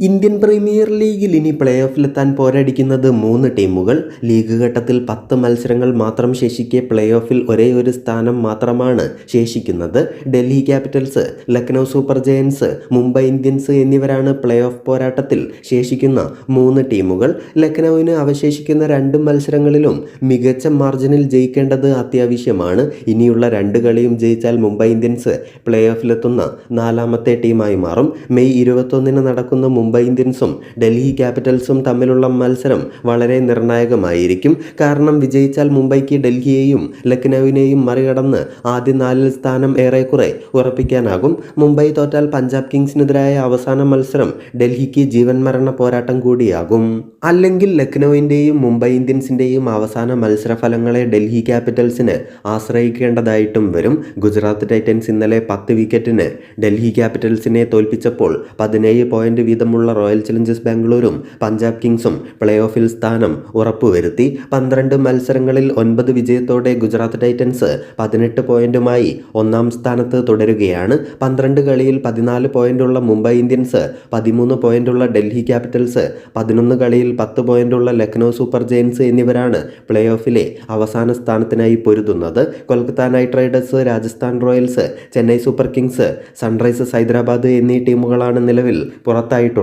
Indian premier ലീഗിൽ ഇനി play ഓഫിലെത്താൻ പോരടിക്കുന്നത് മൂന്ന് ടീമുകൾ. ലീഗ് ഘട്ടത്തിൽ പത്ത് മത്സരങ്ങൾ മാത്രം ശേഷിക്കെ പ്ലേ ഓഫിൽ ഒരേ ഒരു സ്ഥാനം മാത്രമാണ് ശേഷിക്കുന്നത്. Delhi Capitals Lucknow Super Giants Mumbai Indians എന്നിവരാണ് പ്ലേ ഓഫ് പോരാട്ടത്തിൽ ശേഷിക്കുന്ന മൂന്ന് ടീമുകൾ. ലക്നൌവിന് അവശേഷിക്കുന്ന രണ്ട് മത്സരങ്ങളിലും മികച്ച മാർജിനിൽ ജയിക്കേണ്ടത് അത്യാവശ്യമാണ്. ഇനിയുള്ള രണ്ട് കളിയും ജയിച്ചാൽ മുംബൈ ഇന്ത്യൻസ് പ്ലേ ഓഫിലെത്തുന്ന നാലാമത്തെ ടീമായി മാറും. മെയ് ഇരുപത്തൊന്നിന് നടക്കുന്ന മുംബൈ ഇന്ത്യൻസും ഡൽഹി ക്യാപിറ്റൽസും തമ്മിലുള്ള മത്സരം വളരെ നിർണായകമായിരിക്കും. കാരണം വിജയിച്ചാൽ മുംബൈക്ക് ഡൽഹിയെയും ലക്നൌവിനെയും മറികടന്ന് ആദ്യ നാലിൽ സ്ഥാനം ഏറെക്കുറെ ഉറപ്പിക്കാനാകും. മുംബൈ തോറ്റാൽ പഞ്ചാബ് കിങ്സിനെതിരായ അവസാന മത്സരം ഡൽഹിക്ക് ജീവൻ മരണ പോരാട്ടം കൂടിയാകും. അല്ലെങ്കിൽ ലക്നൌവിന്റെയും മുംബൈ ഇന്ത്യൻസിന്റെയും അവസാന മത്സരഫലങ്ങളെ ഡൽഹി ക്യാപിറ്റൽസിന് ആശ്രയിക്കേണ്ടതായിട്ടും വരും. ഗുജറാത്ത് ടൈറ്റൻസ് ഇന്നലെ പത്ത് വിക്കറ്റിന് ഡൽഹി ക്യാപിറ്റൽസിനെ തോൽപ്പിച്ചപ്പോൾ പതിനേഴ് പോയിന്റ് വീതമുള്ള റോയൽ ചലഞ്ചേഴ്സ് ബാംഗ്ലൂരും പഞ്ചാബ് കിങ്സും പ്ലേ ഓഫിൽ സ്ഥാനം ഉറപ്പുവരുത്തി. പന്ത്രണ്ട് മത്സരങ്ങളിൽ ഒൻപത് വിജയത്തോടെ ഗുജറാത്ത് ടൈറ്റൻസ് പതിനെട്ട് പോയിന്റുമായി ഒന്നാം സ്ഥാനത്ത് തുടരുകയാണ്. പന്ത്രണ്ട് കളിയിൽ പതിനാല് പോയിന്റുള്ള മുംബൈ ഇന്ത്യൻസ് പതിമൂന്ന് പോയിന്റുള്ള ഡൽഹി ക്യാപിറ്റൽസ് പതിനൊന്ന് കളിയിൽ പത്ത് പോയിന്റുള്ള ലക്നൗ സൂപ്പർ ജയൻസ് എന്നിവരാണ് പ്ലേ ഓഫിലെ അവസാന സ്ഥാനത്തിനായി പൊരുതുന്നത്. Kolkata Knight Riders Rajasthan Royals Chennai Super Kings Sunrisers Hyderabad എന്നീ ടീമുകളാണ് നിലവിൽ പുറത്തായിട്ടുള്ളത്.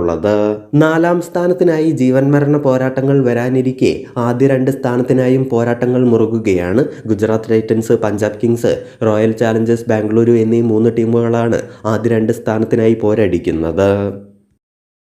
നാലാം സ്ഥാനത്തിനായി ജീവൻ മരണ പോരാട്ടങ്ങൾ വരാനിരിക്കെ ആദ്യ രണ്ട് സ്ഥാനത്തിനായും പോരാട്ടങ്ങൾ മുറുകുകയാണ്. Gujarat Titans Punjab Kings Royal Challengers Bengaluru എന്നീ മൂന്ന് ടീമുകളാണ് ആദ്യ രണ്ട് സ്ഥാനത്തിനായി പോരടിക്കുന്നത്.